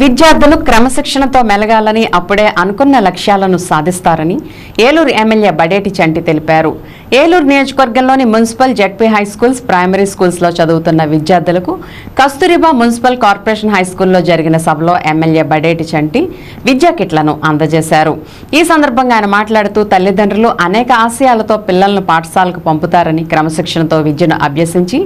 విద్యార్థులు క్రమశిక్షణతో మెలగాలని అప్పుడే అనుకున్న లక్ష్యాలను సాధిస్తారని ఏలూరు ఎమ్మెల్యే బడేటి చంటి తెలిపారు. ఏలూరు నియోజకవర్గంలోని municipal ZP high schools primary స్కూల్స్లో చదువుతున్న విద్యార్థులకు కస్తూరిబా మున్సిపల్ కార్పొరేషన్ హై స్కూల్లో జరిగిన సభలో ఎమ్మెల్యే బడేటి చంటి విద్యా కిట్లను అందజేశారు. ఈ సందర్భంగా ఆయన మాట్లాడుతూ తల్లిదండ్రులు అనేక ఆశయాలతో పిల్లలను పాఠశాలకు పంపుతారని క్రమశిక్షణతో విద్యను అభ్యసించి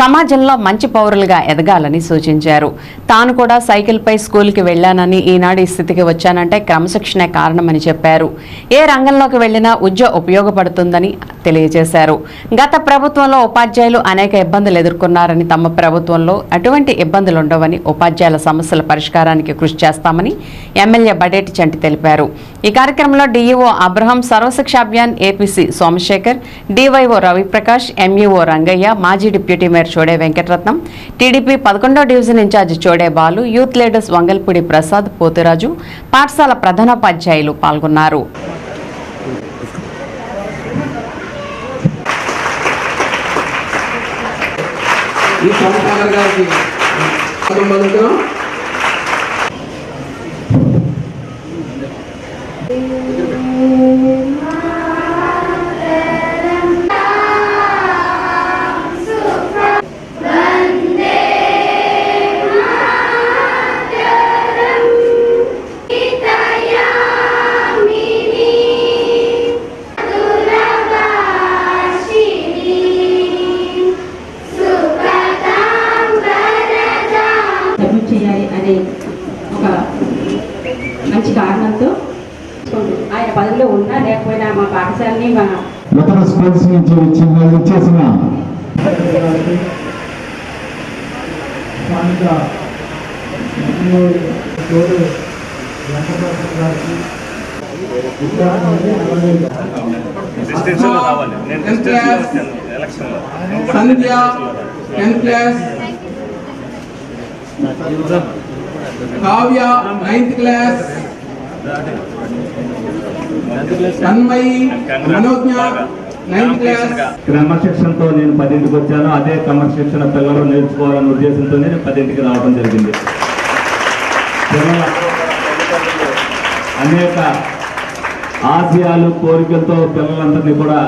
సమాజంలో మంచి పౌరులుగా ఎదగాలని సూచించారు. తాను కూడా సైకిల్పై స్కూల్కి వెళ్ళానని ఈనాడు ఈ స్థితికి వచ్చానంటే క్రమశిక్షణే కారణమని చెప్పారు. ఏ రంగంలోకి వెళ్ళినా ఉద్యోగ ఉపయోగపడుతుందని తెలియజేశారు. గత ప్రభుత్వంలో ఉపాధ్యాయులు అనేక ఇబ్బందులు ఎదుర్కొన్నారని తమ ప్రభుత్వంలో అటువంటి ఇబ్బందులు ఉండవని ఉపాధ్యాయుల సమస్యల పరిష్కారానికి కృషి చేస్తామని ఎమ్మెల్యే బడేటి చంటి తెలిపారు. ఈ కార్యక్రమంలో DEO Abraham Sarva Shiksha Abhiyan APC Somasekhar DYEO Raviprakash MEO Rangaiah మాజీ deputy mayor Chode Venkataratnam TDP పదకొండో division in charge Chode Balu youth leaders Vangalapudi Prasad Poturaju పాఠశాల ప్రధానోపాధ్యాయులు పాల్గొన్నారు. ఈ సోమసాగర్ గారికి స్వాగతం చేయాలి అనే ఒక మంచి కారణంతో ఆయన పదవిలో ఉన్నా లేకపోయినా మా పాఠశాలని మా నూతన స్కూల్స్ నుంచి వచ్చిన వచ్చేసిన స్థానిక గారికి విద్యార్థులని అలాగే distinction Kavya ninth class. Tanmayi Manogna క్రమశిక్షణతో నేను పదింటికి వచ్చాను. అదే క్రమశిక్షణ పిల్లలు నేర్చుకోవాలనే ఉద్దేశంతో నేను పదింటికి రావడం జరిగింది. అనేక ఆశయాలు కోరికలతో పిల్లలందరినీ కూడా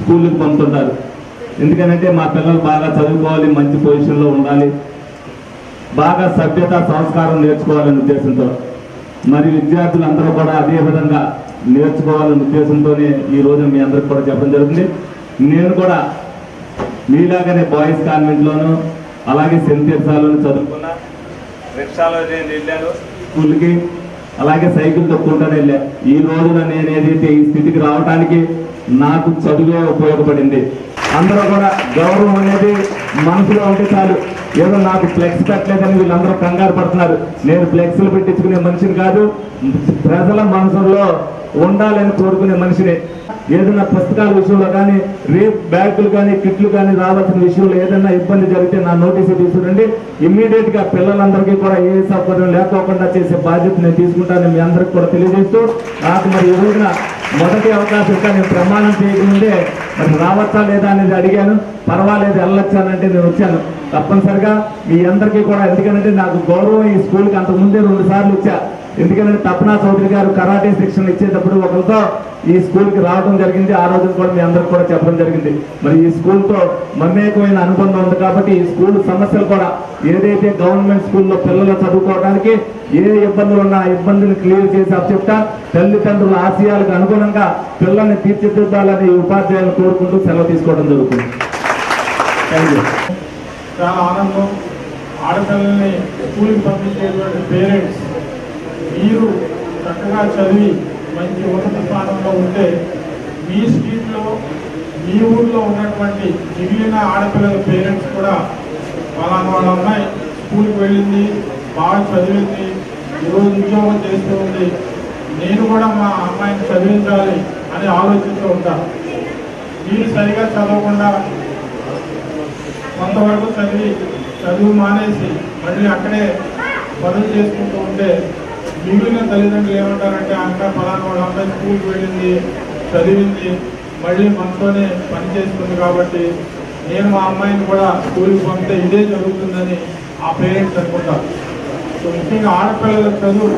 స్కూల్కి పంపుతుంటారు. ఎందుకనంటే మా పిల్లలు బాగా చదువుకోవాలి మంచి పొజిషన్లో ఉండాలి. బాగా సభ్యత సంస్కారం నేర్చుకోవాలనే ఉద్దేశంతో మరి విద్యార్థులు అందరూ కూడా అదే విధంగా నేర్చుకోవాలనే ఉద్దేశంతోనే ఈ రోజు మీ అందరికి కూడా చెప్పడం జరుగుతుంది. నేను కూడా మీలాగనే బాయ్స్ కాన్వెంట్లోను అలాగే సెంట్ తెర్సాలోను చదువుకున్నా. రిక్షాలో నేను వెళ్ళాను స్కూల్కి అలాగే సైకిల్ తొక్కుంటాను వెళ్ళా. ఈ రోజున నేను ఏదైతే ఈ స్థితికి రావడానికి నాకు చదువే ఉపయోగపడింది అందరూ కూడా గౌరవం అనేది మనసులో ఉంటే చాలు. ఏదో నాకు ఫ్లెక్స్ పెట్టలేదని వీళ్ళందరూ కంగారు పడుతున్నారు. నేను ఫ్లెక్స్లు పెట్టించుకునే మనిషిని కాదు ప్రజల మనసులో ఉండాలని కోరుకునే మనిషిని. ఏదైనా పుస్తకాల విషయంలో కానీ రేప్ బ్యాగులు కానీ కిట్లు కానీ రావాల్సిన విషయంలో ఏదైనా ఇబ్బంది జరిగితే నా నోటీసు తీసుకురండి ఇమ్మీడియట్గా పిల్లలందరికీ కూడా ఏ సౌకర్యం లేకోకుండా చేసే బాధ్యత నేను తీసుకుంటానని మీ అందరికి కూడా తెలియజేస్తూ నాకు మరి ఈ రోజున మొదటి అవకాశం కానీ నేను ప్రమాణం చేయకముందే మరి రావచ్చా లేదా అనేది అడిగాను. పర్వాలేదు వెళ్ళొచ్చానంటే నేను వచ్చాను. తప్పనిసరిగా మీ అందరికీ కూడా ఎందుకంటే నాకు గౌరవం ఈ స్కూల్కి అంతకు ముందే రెండు సార్లు వచ్చా. ఎందుకంటే తపనా చౌదరి గారు కరాటే శిక్షణ ఇచ్చేటప్పుడు ఒకరితో ఈ స్కూల్కి రావడం జరిగింది. ఆ రోజు కూడా మీ అందరికి కూడా చెప్పడం జరిగింది. మరి ఈ స్కూల్తో మమేకమైన అనుబంధం ఉంది కాబట్టి ఈ స్కూల్ సమస్యలు కూడా ఏదైతే గవర్నమెంట్ స్కూల్లో పిల్లలు చదువుకోవడానికి ఏ ఇబ్బందులు ఉన్నా ఇబ్బందిని ఇబ్బందులు క్లియర్ చేసి చెప్తా తల్లిదండ్రుల ఆశయాలకు అనుగుణంగా పిల్లల్ని తీర్చిదిద్దాలని ఉపాధ్యాయులు కోరుకుంటూ సెలవు తీసుకోవడం జరుగుతుంది. థ్యాంక్ యూ చాలా ఆనందం. ఆడపిల్లల్ని స్కూల్కి పంపించేటువంటి పేరెంట్స్ మీరు చక్కగా చదివి మంచి ఉన్నత స్థానంలో ఉంటే మీ స్ట్రీట్లో మీ ఊర్లో ఉన్నటువంటి మిగిలిన ఆడపిల్లల పేరెంట్స్ కూడా వాళ్ళ వాళ్ళ అమ్మాయి స్కూల్కి వెళ్ళింది బాగా చదివింది ఈరోజు ఉద్యోగం చేస్తూ ఉంది. నేను కూడా మా అమ్మాయిని చదివించాలి అని ఆలోచిస్తూ ఉంటాను మీరు సరిగా చదవకుండా కొంతవరకు చదివి చదువు మానేసి మళ్ళీ అక్కడే పనులు చేసుకుంటూ ఉంటే మిగిలిన తల్లిదండ్రులు ఏమంటారంటే అక్క పలానా వాళ్ళ అమ్మాయి స్కూల్కి వెళ్ళింది చదివింది మళ్ళీ మనతోనే పని చేస్తుంది కాబట్టి నేను మా అమ్మాయిని కూడా స్కూల్కి పంపితే ఇదే జరుగుతుందని ఆ పేరెంట్స్ అనుకుంటారు. సో ముఖ్యంగా ఆడపిల్లల చదువు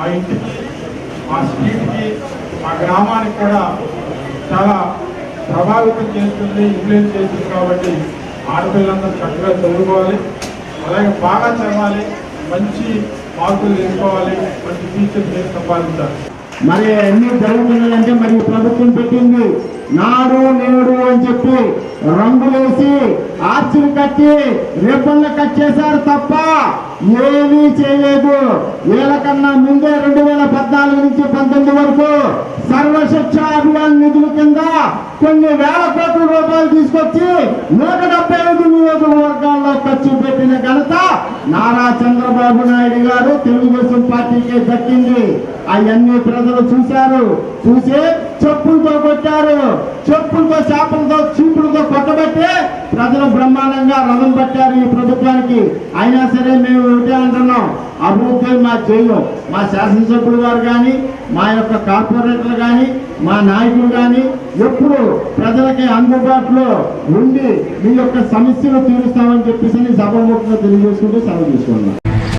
ఆ ఇంటికి ఆ స్ట్రీట్కి ఆ గ్రామానికి కూడా చాలా ప్రభావితం చేస్తుంది ఇన్ఫ్లుయెన్స్ చేస్తుంది కాబట్టి ఆడపిల్లలందరూ చక్కగా చదువుకోవాలి. అలాగే బాగా చదవాలి. మంచి మార్కులు తెచ్చుకోవాలి మంచి టీచర్ సంపాదించాలి. మరి అన్ని జరుగుతున్నాయంటే మరి ప్రభుత్వం పెట్టింది. నాడు నేడు అని చెప్పి రంగులేసి ఆర్చులు కట్టి రేపళ్ళు కట్ చేశారు తప్ప ఏమీ చేయలేదు. వీళ్ళకన్నా ముందే రెండు వేల పద్నాలుగు నుంచి పంతొమ్మిది వరకు సర్వశిక్ష అభియాన్ నిధుల కింద కొన్ని వేల కోట్ల రూపాయలు తీసుకొచ్చి నూట డెబ్బై ఐదు నియోజకవర్గాల్లో ఖర్చు పెట్టిన ఘనత నారా చంద్రబాబు నాయుడు గారు. తెలుగుదేశం పార్టీకి దక్కింది. అవన్నీ ప్రజలు చూశారు. చూసి చెప్పులతో కొట్టారు. చెప్పులతో చేపలతో చీపులతో కొట్టబట్టి ప్రజలు బ్రహ్మాండంగా రథం పట్టారు ఈ ప్రభుత్వానికి. అయినా సరే మేము ఒకటే అంటున్నాం. అభివృద్ధి మా చేయం మా శాసనసభ్యులు గారు కానీ మా యొక్క కార్పొరేటర్లు కానీ మా నాయకులు కానీ ఎప్పుడు ప్రజలకి అందుబాటులో ఉండి మీ యొక్క సమస్యలు తీరుస్తామని చెప్పేసి సభముఖంగా తెలియజేసుకుంటూ సెలవు తీసుకున్నాం